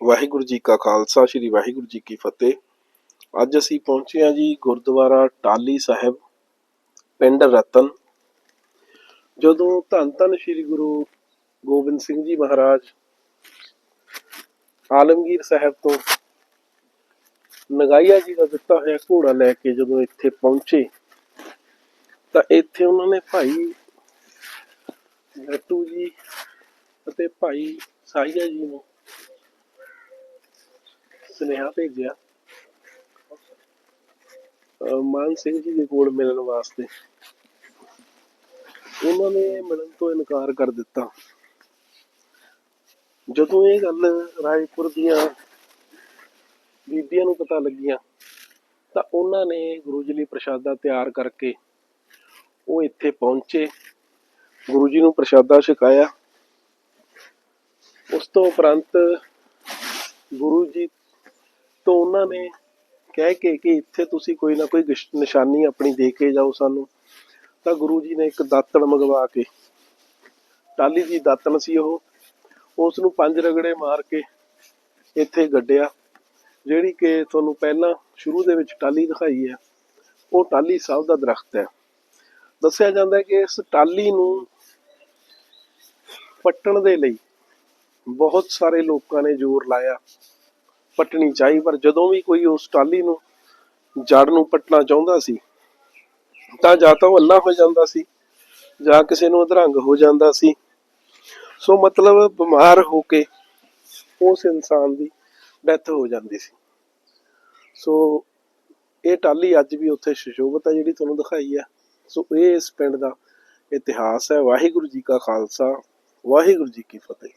ਵਾਹਿਗੁਰੂ ਜੀ ਕਾ ਖਾਲਸਾ, ਸ੍ਰੀ ਵਾਹਿਗੁਰੂ ਜੀ ਕੀ ਫਤਿਹ। ਅੱਜ ਅਸੀਂ ਪਹੁੰਚੇ ਹਾਂ ਜੀ ਗੁਰਦੁਆਰਾ ਟਾਲੀ ਸਾਹਿਬ, ਪਿੰਡ ਰਤਨ। ਜਦੋਂ ਧੰਨ ਧੰਨ ਸ੍ਰੀ ਗੁਰੂ ਗੋਬਿੰਦ ਸਿੰਘ ਜੀ ਮਹਾਰਾਜ ਆਲਮਗੀਰ ਸਾਹਿਬ ਤੋਂ ਨਗਾਈਆ ਜੀ ਦਾ ਦਿੱਤਾ ਹੋਇਆ ਘੋੜਾ ਲੈ ਕੇ ਜਦੋਂ ਇੱਥੇ ਪਹੁੰਚੇ, ਤਾਂ ਇੱਥੇ ਉਹਨਾਂ ਨੇ ਭਾਈ ਨੱਟੂ ਜੀ ਅਤੇ ਭਾਈ ਸਾਈਆ ਜੀ ਨੂੰ ਸੁਨੇਹਾ ਭੇਜਿਆ। ਮਾਨ ਸਿੰਘ ਜੀ ਦੇ ਕੋਲ ਮਿਲਣ ਵਾਸਤੇ। ਉਹਨਾਂ ਨੇ ਮਿਲਣ ਤੋਂ ਇਨਕਾਰ ਕਰ ਦਿੱਤਾ। ਜਦੋਂ ਇਹ ਗੱਲ ਰਾਏਪੁਰ ਦੀਆਂ ਬੀਬੀਆਂ ਨੂੰ ਪਤਾ ਲੱਗੀਆਂ, ਤਾਂ ਉਹਨਾਂ ਨੇ ਗੁਰੂ ਜੀ ਲਈ ਪ੍ਰਸ਼ਾਦਾ ਤਿਆਰ ਕਰਕੇ ਉਹ ਇੱਥੇ ਪਹੁੰਚੇ। ਗੁਰੂ ਜੀ ਨੂੰ ਪ੍ਰਸ਼ਾਦਾ ਛਕਾਇਆ। ਉਸ ਤੋਂ ਉਪਰੰਤ ਗੁਰੂ ਜੀ ਤੋਂ ਉਹਨਾਂ ਨੇ ਕਹਿ ਕੇ ਕਿ ਇੱਥੇ ਤੁਸੀਂ ਕੋਈ ਨਾ ਕੋਈ ਗਿਸ਼- ਨਿਸ਼ਾਨੀ ਆਪਣੀ ਦੇ ਕੇ ਜਾਓ ਸਾਨੂੰ। ਤਾਂ ਗੁਰੂ ਜੀ ਨੇ ਇੱਕ ਦਾਤਣ ਮੰਗਵਾ ਕੇ ਟਾਲੀ ਦੀ ਦਾਤਣ ਸੀ ਉਹ ਉਸ ਨੂੰ ਪੰਜ ਰਗੜੇ ਮਾਰ ਕੇ ਇੱਥੇ ਗੱਡਿਆ, ਜਿਹੜੀ ਕਿ ਤੁਹਾਨੂੰ ਪਹਿਲਾਂ ਸ਼ੁਰੂ ਦੇ ਵਿੱਚ ਟਾਲੀ ਦਿਖਾਈ ਹੈ, ਉਹ ਟਾਲੀ ਸਾਹਿਬ ਦਾ ਦਰਖਤ ਹੈ। ਦੱਸਿਆ ਜਾਂਦਾ ਹੈ ਕਿ ਇਸ ਟਾਲੀ ਨੂੰ ਪੱਟਣ ਦੇ ਲਈ ਬਹੁਤ ਸਾਰੇ ਲੋਕਾਂ ਨੇ ਜ਼ੋਰ ਲਾਇਆ। ਪੱਟਣੀ ਚਾਹੀ ਪਰ ਜਦੋਂ ਵੀ ਕੋਈ ਉਸ ਟਾਲੀ ਨੂੰ, ਜੜ ਨੂੰ ਪੱਟਣਾ ਚਾਹੁੰਦਾ ਸੀ, ਤਾਂ ਜਾਂ ਤਾਂ ਉਹ ਅੱਲਾ ਹੋ ਜਾਂਦਾ ਸੀ, ਜਾਂ ਕਿਸੇ ਨੂੰ ਅਧਰੰਗ ਹੋ ਜਾਂਦਾ ਸੀ। ਸੋ ਮਤਲਬ ਬਿਮਾਰ ਹੋ ਕੇ ਉਸ ਇਨਸਾਨ ਦੀ ਡੈਥ ਹੋ ਜਾਂਦੀ ਸੀ। ਸੋ ਇਹ ਟਾਲੀ ਅੱਜ ਵੀ ਉੱਥੇ ਸ਼ਸ਼ੋਭਤ ਹੈ ਜਿਹੜੀ ਤੁਹਾਨੂੰ ਦਿਖਾਈ ਹੈ ਸੋ ਇਹ ਇਸ ਪਿੰਡ ਦਾ ਇਤਿਹਾਸ ਹੈ। ਵਾਹਿਗੁਰੂ ਜੀ ਕਾ ਖਾਲਸਾ, ਵਾਹਿਗੁਰੂ ਜੀ ਕੀ ਫਤਿਹ।